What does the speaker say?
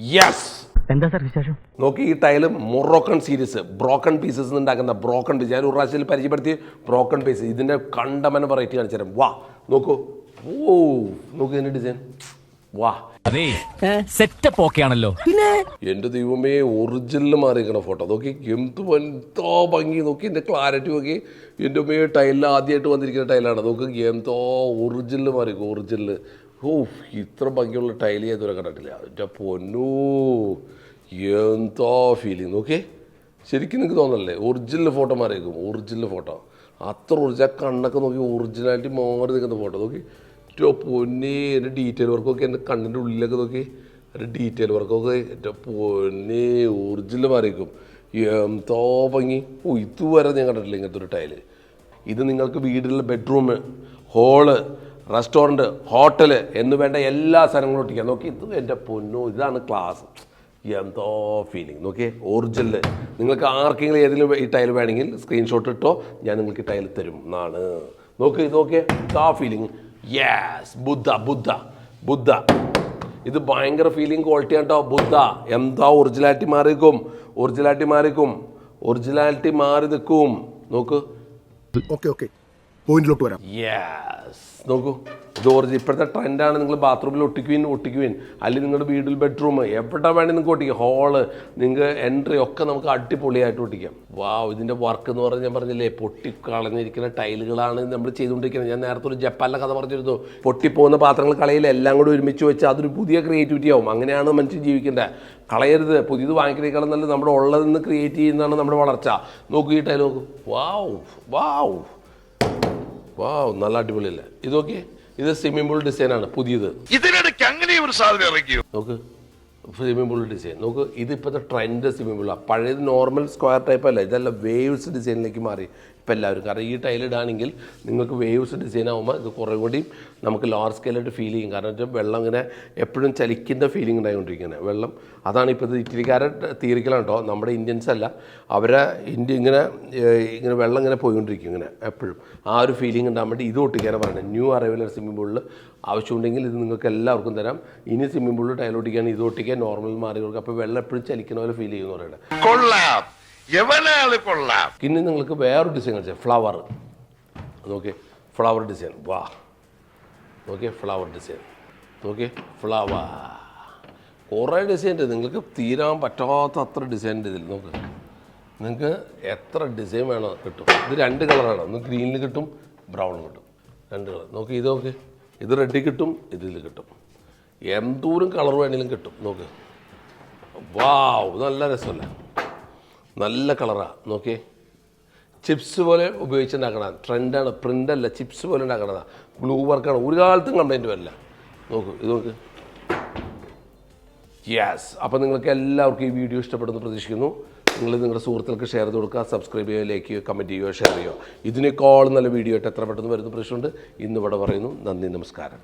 Yes എന്താ sir വിശേഷം? നോക്കി ഈ tile Moroccan series broken pieces ഉണ്ടാക്കുന്ന ബ്രോക്കൺ പീസ് ഞാൻ ഒരു പ്രാവശ്യത്തിൽ പരിചയപ്പെടുത്തി ബ്രോക്കൺ പീസ് ഇതിന്റെ കണ്ടമന വെറൈറ്റി കാണിച്ചു തരാം. വാ നോക്കൂ. ഓ നോക്കൂ ഇതിന്റെ ഡിസൈൻ വാ. അതേ സെറ്റപ്പ് ഓക്കെ ആണല്ലോ. എന്റെ ദൈവമേ ഒറിജിനൽ മാറിയിരിക്കണ ഫോട്ടോ നോക്കി എന്ത് എന്തോ ഭംഗി. നോക്കി എന്റെ ക്ലാരിറ്റി നോക്കി. എന്റെ ഉമ്മയെ ടൈലിൽ ആദ്യമായിട്ട് വന്നിരിക്കുന്ന ടൈലാണ് നോക്കി എന്തോ ഒറിജിനൽ മാറിയിരിക്കും ഒറിജിനൽ ഓ ഇത്ര ഭംഗിയുള്ള ടൈൽ ഞാൻ ഇതുവരെ കണ്ടിട്ടില്ല. എന്റെ പൊന്നൂ എന്തോ ഫീലിംഗ് ഓക്കെ ശരിക്കും നിങ്ങൾക്ക് തോന്നല്ലേ ഒറിജിനൽ ഫോട്ടോ മാറിയേക്കും ഒറിജിനൽ ഫോട്ടോ അത്ര ഒറിജിനൽ കണ്ണൊക്കെ നോക്കി ഒറിജിനാലിറ്റി മാറി നിൽക്കുന്ന ഫോട്ടോ നോക്കി ഏറ്റവും പൊന്നെ എന്റെ ഡീറ്റെയിൽ വർക്കൊക്കെ എന്റെ കണ്ണിന്റെ ഉള്ളിലൊക്കെ നോക്കി എന്റെ ഡീറ്റെയിൽ വർക്കൊക്കെ എന്റെ പൊന്നെ ഒറിജിനൽ മാറിയേക്കും. എന്തോ ഭംഗി? ഓ ഇതുവരെ ഞാൻ കണ്ടിട്ടില്ല ഇങ്ങനത്തെ ഒരു ടൈൽ ഇത് നിങ്ങൾക്ക് വീട്ടിലെ ബെഡ്റൂം ഹോൾ റെസ്റ്റോറന്റ് ഹോട്ടൽ എന്ന് വേണ്ട എല്ലാ സ്ഥലങ്ങളും ഒട്ടിക്കുക നോക്കി ഇത് എന്റെ പൊന്നു ഇതാണ് ക്ലാസ്. എന്തോ ഫീലിംഗ് നോക്കിയേ ഒറിജിനൽ നിങ്ങൾക്ക് ആർക്കെങ്കിലും ഏതെങ്കിലും ഈ ടൈൽ വേണമെങ്കിൽ സ്ക്രീൻഷോട്ട് ഇട്ടോ ഞാൻ നിങ്ങൾക്ക് ടൈൽ തരും. എന്നാണ് നോക്ക് ഇത് നോക്കിയേ ആ ഫീലിംഗ് യെസ് ബുദ്ധ ബുദ്ധ ബുദ്ധ. ഇത് ഭയങ്കര ഫീലിംഗ് ക്വാളിറ്റി കേട്ടോ ബുദ്ധ. എന്താ ഒറിജിനാലിറ്റി മാറിക്കും ഒറിജിനാലിറ്റി മാറിക്കും ഒറിജിനാലിറ്റി മാറി നിൽക്കും. നോക്ക്. ഓക്കെ ഓക്കെ പോയിന്റിലോട്ട് വരാം. യെസ് നോക്കൂ ജോർജ് ഇപ്പോഴത്തെ ട്രെൻഡാണ് നിങ്ങൾ ബാത്റൂമിൽ ഒട്ടിക്കുവിൻ ഒട്ടിക്കുവിൻ. അല്ലെങ്കിൽ നിങ്ങളുടെ വീട്ടിൽ ബെഡ്റൂം എവിടെ വേണമെങ്കിൽ നിങ്ങൾക്ക് ഒട്ടിക്കാം. ഹോൾ നിങ്ങൾക്ക് എൻട്രി ഒക്കെ നമുക്ക് അടിപൊളിയായിട്ട് ഒട്ടിക്കാം. വാ ഇതിന്റെ വർക്ക് എന്ന് പറഞ്ഞാൽ ഞാൻ പറഞ്ഞില്ലേ പൊട്ടിക്കളഞ്ഞിരിക്കുന്ന ടൈലുകളാണ് നമ്മൾ ചെയ്തുകൊണ്ടിരിക്കുന്നത്. ഞാൻ നേരത്തെ ഒരു ജപ്പാനിലെ കഥ പറഞ്ഞിരുന്നു. പൊട്ടിപ്പോകുന്ന പാത്രങ്ങൾ കളയിൽ എല്ലാം കൂടി ഒരുമിച്ച് വെച്ച് അതൊരു പുതിയ ക്രിയേറ്റിവിറ്റി ആവും. അങ്ങനെയാണ് മനുഷ്യൻ ജീവിക്കേണ്ടത്. കളയരുത്. പുതിയത് വാങ്ങിക്കുന്നേക്കാളും നല്ല നമ്മുടെ ഉള്ളതെന്ന് ക്രിയേറ്റ് ചെയ്യുന്നതാണ് നമ്മുടെ വളർച്ച. നോക്കൂ ഈ ടൈൽ നോക്കൂ. വാവ് വാവ് വാവ് നല്ല അടിപൊളിയല്ലേ? ഇത് നോക്കിയേ ഇത് സ്വിമ്മിംഗ് പൂൾ ഡിസൈനാണ് പുതിയത്. ഇതിനിടയ്ക്ക് അങ്ങനെ ഒരു സാധനം ഇറക്കിയോ? നോക്ക് സ്വിമ്മിംഗ് പൂൾ ഡിസൈൻ നോക്ക് ഇത് ഇപ്പോഴത്തെ ട്രെൻഡ് സ്വിമ്മിംഗ് പൂളാണ് പഴയത് നോർമൽ സ്ക്വയർ ടൈപ്പ് അല്ല ഇതെല്ലാം വേവ്സ് ഡിസൈനിലേക്ക് മാറി. ഇപ്പം എല്ലാവരും. കാരണം ഈ ടൈൽ ഇടാണെങ്കിൽ നിങ്ങൾക്ക് വേവ്സ് ഡിസൈൻ ആകുമ്പോൾ ഇത് കുറേ കൂടി നമുക്ക് ലാർജ് സ്കെയിലായിട്ട് ഫീൽ ചെയ്യും. കാരണം വെച്ചാൽ വെള്ളം ഇങ്ങനെ എപ്പോഴും ചലിക്കുന്ന ഫീലിംഗ് ഉണ്ടായിക്കൊണ്ടിരിക്കുന്നത് വെള്ളം അതാണ് ഇപ്പോൾ ഇത് ഇറ്റലിക്കാരെ തീരിക്കലാണ് കേട്ടോ നമ്മുടെ ഇന്ത്യൻസ് അല്ല. അവരെ ഇന്ത്യ ഇങ്ങനെ ഇങ്ങനെ വെള്ളം ഇങ്ങനെ പോയിക്കൊണ്ടിരിക്കും ഇങ്ങനെ എപ്പോഴും. ആ ഒരു ഫീലിംഗ് ഉണ്ടാകാൻ വേണ്ടി ഇത് ഒട്ടിക്കാനാണ് പറയുന്നത് ന്യൂ അറൈവലർ സ്വിമ്മിംഗ് പൂളിൽ ആവശ്യമുണ്ടെങ്കിൽ ഇത് നിങ്ങൾക്ക് എല്ലാവർക്കും തരാം. ഇനി സ്വിമ്മിംഗ് പൂളിൽ ടൈൽ ഒട്ടിക്കാൻ ഇത് ഒട്ടിക്കാൻ നോർമൽ മാറി കൊടുക്കുക അപ്പോൾ വെള്ളം എപ്പോഴും ചലിക്കുന്ന പോലെ ഫീൽ ചെയ്യുന്നു പറയുന്നത് കൊള്ളാം. എവനാൾ കൊള്ളാം? പിന്നെ നിങ്ങൾക്ക് വേറൊരു ഡിസൈൻ കളിച്ചാൽ ഫ്ലവർ നോക്കിയേ ഫ്ലവർ ഡിസൈൻ വാ. നോക്കിയേ ഫ്ലവർ ഡിസൈൻ നോക്കിയേ ഫ്ലവർ കുറേ ഡിസൈൻ നിങ്ങൾക്ക് തീരാൻ പറ്റാത്ത അത്ര ഡിസൈൻ ഇതിൽ. നോക്ക്. നിങ്ങൾക്ക് എത്ര ഡിസൈൻ വേണോ കിട്ടും. ഇത് രണ്ട് കളറാണ് ഒന്ന് ഗ്രീനിൽ കിട്ടും ബ്രൗണിൽ കിട്ടും. രണ്ട് കളർ നോക്കി ഇത് നോക്ക്. ഇത് റെഡി കിട്ടും ഇതിൽ കിട്ടും. എന്തോരം കളർ വേണമെങ്കിലും കിട്ടും. നോക്ക്. വാവ് നല്ല രസമല്ലേ? നല്ല കളറാണ് നോക്കിയേ. ചിപ്സ് പോലെ ഉപയോഗിച്ചുണ്ടാക്കണ ട്രെൻഡാണ് പ്രിന്റല്ല ചിപ്സ് പോലെ ഉണ്ടാക്കണതാണ് ഗ്ലൂ വർക്കാണ് ഒരു കാലത്തും കംപ്ലൈന്റ് വരില്ല. നോക്കൂ ഇത് നോക്ക്. യെസ് അപ്പോൾ നിങ്ങൾക്ക് എല്ലാവർക്കും ഈ വീഡിയോ ഇഷ്ടപ്പെടുന്നു പ്രതീക്ഷിക്കുന്നു. നിങ്ങൾ നിങ്ങളുടെ സുഹൃത്തുക്കൾക്ക് ഷെയർ ചെയ്ത് കൊടുക്കുക സബ്സ്ക്രൈബ് ചെയ്യുക ലൈക്ക് ചെയ്യുക കമന്റ് ചെയ്യുക ഷെയർ ചെയ്യുക. ഇതിനേക്കാളും നല്ല വീഡിയോ ആയിട്ട് എത്ര പെട്ടെന്ന് വരുന്ന പ്രശ്നമുണ്ട് ഇന്നിവിടെ പറയുന്നു. നന്ദി നമസ്കാരം.